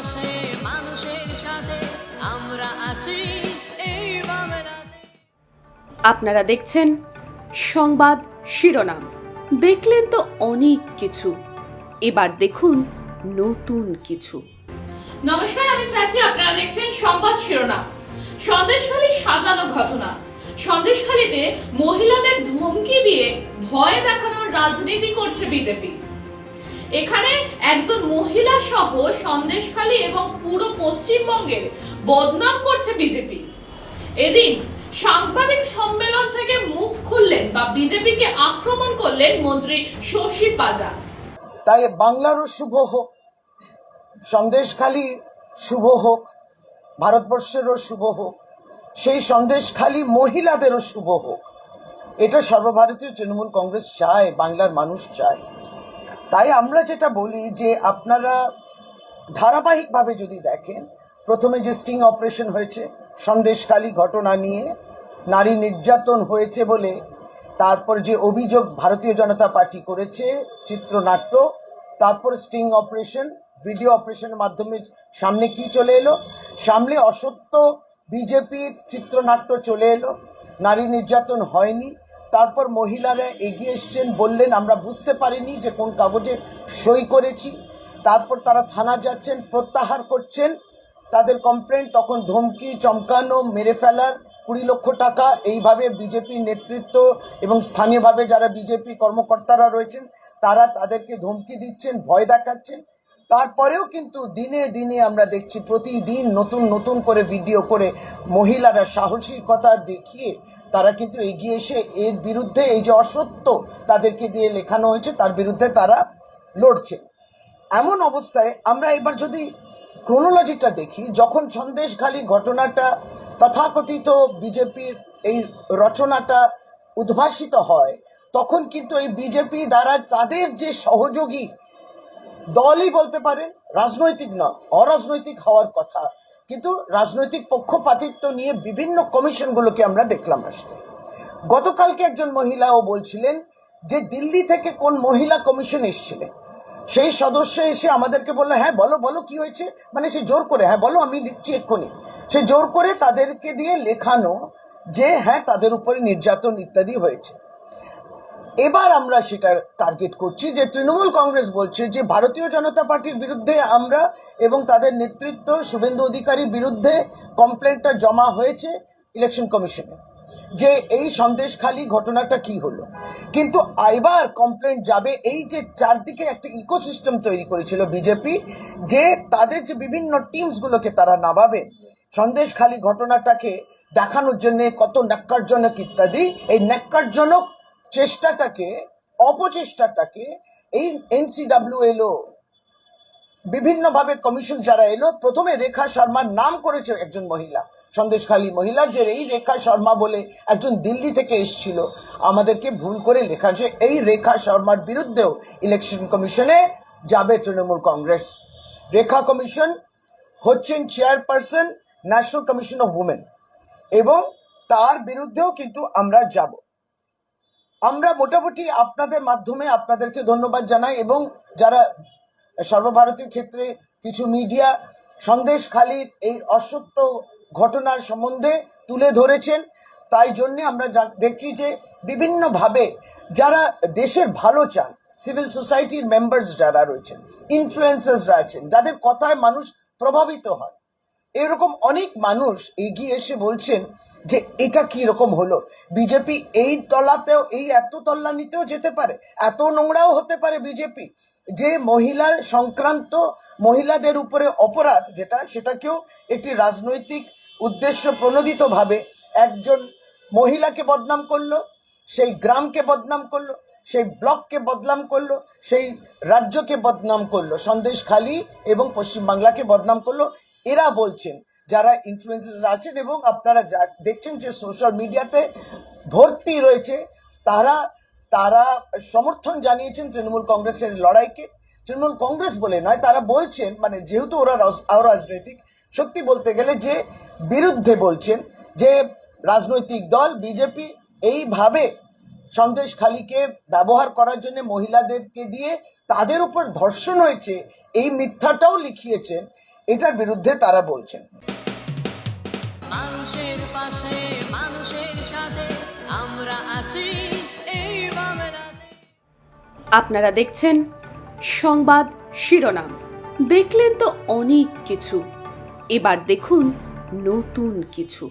পাশে মানুষের সাথে আমরা আছি। এই আপনারা দেখছেন সংবাদ শিরোনাম। দেখলেন তো অনেক কিছু। এবার দেখুন নতুন কিছু। নমস্কার আমি সাচি আপনারা দেখছেন সংবাদ শিরোনাম। সন্দেশখালী সাজানো ঘটনা। সন্দেশখালীতে মহিলাদের ধমকি দিয়ে ভয় দেখানোর রাজনীতি করছে বিজেপি। এখানে একজন মহিলা সহ সন্দেশখালী এবং পুরো পশ্চিমবঙ্গের বদনাম করছে বিজেপি। এদিন সাংবাদিক সম্মেলন থেকে মুখ খুললেন বা বিজেপিকে আক্রমণ করলেন মন্ত্রী শশী পাজা তাই বাংলারও শুভ হোক, সন্দেশখালি শুভ হোক, ভারতবর্ষেরও শুভ হোক, সেই সন্দেশখালি মহিলাদেরও শুভ হোক। এটা সর্বভারতীয় তৃণমূল কংগ্রেস চায়, বাংলার মানুষ চায়। তাই আমরা যেটা বলি যে আপনারা ধারাবাহিকভাবে যদি দেখেন, প্রথমে যে স্টিং অপারেশন হয়েছে সন্দেশকালী ঘটনা নিয়ে নারী নির্যাতন হয়েছে বলে, তারপর যে অভিযোগ ভারতীয় জনতা পার্টি করেছে, চিত্রনাট্য, তারপর স্টিং অপারেশন, ভিডিও অপারেশনের মাধ্যমে সামনে কি চলে এলো? সামনে অসত্য বিজেপির চিত্রনাট্য চলে এলো। নারী নির্যাতন হয়নি। তারপর মহিলারা এগিয়ে এসছেন, বললেন, আমরা বুঝতে পারিনি যে কোন কাগজে সই করেছি। তারপর তারা থানা যাচ্ছেন, প্রত্যাহার করছেন। তাদের কমপ্লেন তখন ধমকি, চমকানো, মেরে ফেলার, কুড়ি লক্ষ টাকা, এইভাবে বিজেপি নেতৃত্ব এবং স্থানীয়ভাবে যারা বিজেপি কর্মকর্তারা রয়েছেন, তারা তাদেরকে ধমকি দিচ্ছেন, ভয় দেখাচ্ছেন। তারপরেও কিন্তু দিনে দিনে আমরা দেখছি প্রতিদিন নতুন নতুন করে ভিডিও করে মহিলারা সাহসিকতা দেখিয়ে তারা কিন্তু এগিয়ে এসে এর বিরুদ্ধে এই যে অসত্য তাদেরকে দিয়ে লেখানো হয়েছে, তার বিরুদ্ধে তারা লড়ছে। এমন অবস্থায় আমরা এবার যদি ক্রোনোলজিটা দেখি, যখন সন্দেশখালী ঘটনাটা তথাকথিত বিজেপির এই রচনাটা উদ্ভাসিত হয়, তখন কিন্তু এই বিজেপি দ্বারা তাদের যে সহযোগী দলই বলতে পারেন রাজনৈতিক নয়, অরাজনৈতিক হওয়ার কথা। কিন্তু রাজনৈতিক পক্ষপাতিত্ব নিয়ে বিভিন্ন কমিশনগুলোকে আমরা দেখলাম আসতে। গতকালকে একজন মহিলাও বলছিলেন যে দিল্লি থেকে কোন মহিলা কমিশন এসছিলেন সেই সদস্য এসে আমাদেরকে বলল হ্যাঁ বলো বলো, কি হয়েছে? মানে সে জোর করে হ্যাঁ বলো, আমি লিখছি এক্ষুনি। সে জোর করে তাদেরকে দিয়ে লেখানো যে হ্যাঁ তাদের উপরে নির্যাতন ইত্যাদি হয়েছে। এবার আমরা সেটা টার্গেট করছি যে তৃণমূল কংগ্রেস বলছে যে ভারতীয় জনতা পার্টির বিরুদ্ধে আমরা এবং তাদের নেতৃত্ব শুভেন্দু অধিকারীর বিরুদ্ধে কমপ্লেনটা জমা হয়েছে ইলেকশন কমিশনে যে এই সন্দেশখালী ঘটনাটা কি হলো? কিন্তু এবার কমপ্লেন যাবে, এই যে চারদিকে একটা ইকোসিস্টেম তৈরি করেছিল বিজেপি যে তাদের যে বিভিন্ন টিমসগুলোকে তারা নামাবে, সন্দেশখালী ঘটনাটাকে দেখানোর জন্য কত ন্যাক্কারজনক ইত্যাদি, এই ন্যাক্কারজনক চেষ্টাটাকে, অপচেষ্টাটাকে এই এনসিডাব্লিউ এলো বিভিন্নভাবে কমিশন যারা এলো, প্রথমে রেখা শর্মার নাম করেছে একজন মহিলা, সন্দেশখালী মহিলা, যে এই রেখা শর্মা বলে একজন দিল্লি থেকে এসেছিল। আমাদেরকে ভুল করে লেখা যে এই রেখা শর্মার বিরুদ্ধেও ইলেকশন কমিশনে যাবে তৃণমূল কংগ্রেস। রেখা কমিশন হচ্ছেন chairperson national commission of women এবং তার বিরুদ্ধেও কিন্তু আমরা যাব। আমরা মোটামুটি আপনাদের মাধ্যমে আপনাদেরকে ধন্যবাদ জানাই এবং যারা সর্বভারতীয় ক্ষেত্রে কিছু মিডিয়া সন্দেশখালীর এই অসত্য ঘটনার সম্বন্ধে তুলে ধরেছেন, তাই জন্যে আমরা দেখছি যে বিভিন্নভাবে যারা দেশের ভালো চান সিভিল সোসাইটির মেম্বার্স যারা রয়েছেন ইনফ্লুয়েন্সার্সরা আছেন, যাদের কথায় মানুষ প্রভাবিত হয় এরকম অনেক মানুষ এগিয়ে এসে বলছেন যে, এটা কি রকম হলো? বিজেপি এই তলাতেও, এই এত তল্লানিতেও যেতে পারে? এত নোংরাও হতে পারে বিজেপি? যে মহিলা সংক্রান্ত মহিলাদের উপরে অপরাধ, যেটা, সেটাকেও একটি রাজনৈতিক উদ্দেশ্য প্রণোদিতভাবে একজন মহিলাকে বদনাম করল, সেই গ্রামকে বদনাম করল, সেই ব্লককে বদনাম করল, সেই রাজ্যকে বদনাম করল, সন্দেশখালী এবং পশ্চিমবাংলাকে বদনাম করল। এরা বলছেন, যারা ইনফ্লুয়েন্সার আছেন এবং আপনারা দেখছেন যে সোশ্যাল মিডিয়াতে ভর্তি রয়েছে, তারা তারা সমর্থন জানিয়েছেন তৃণমূল কংগ্রেসের লড়াইকে। তৃণমূল কংগ্রেস বলে নয়, তারা বলছেন মানে যেহেতু ওরা রাজ- অরাজনৈতিক, সত্যি বলতে গেলে যে বিরুদ্ধে বলছেন যে রাজনৈতিক দল, বিজেপি এইভাবে সন্দেশখালীকে ব্যবহার করার জন্য মহিলাদেরকে দিয়ে তাদের উপর ধর্ষণ হয়েছে, এই মিথ্যাটাও লিখিয়েছেন। এটার বিরুদ্ধে তারা বলছেন। মানুষের পাশে মানুষের সাথে আমরা আছি এই আপনারা দেখছেন সংবাদ শিরোনাম। দেখলেন তো অনেক কিছু। এবার দেখুন নতুন কিছু।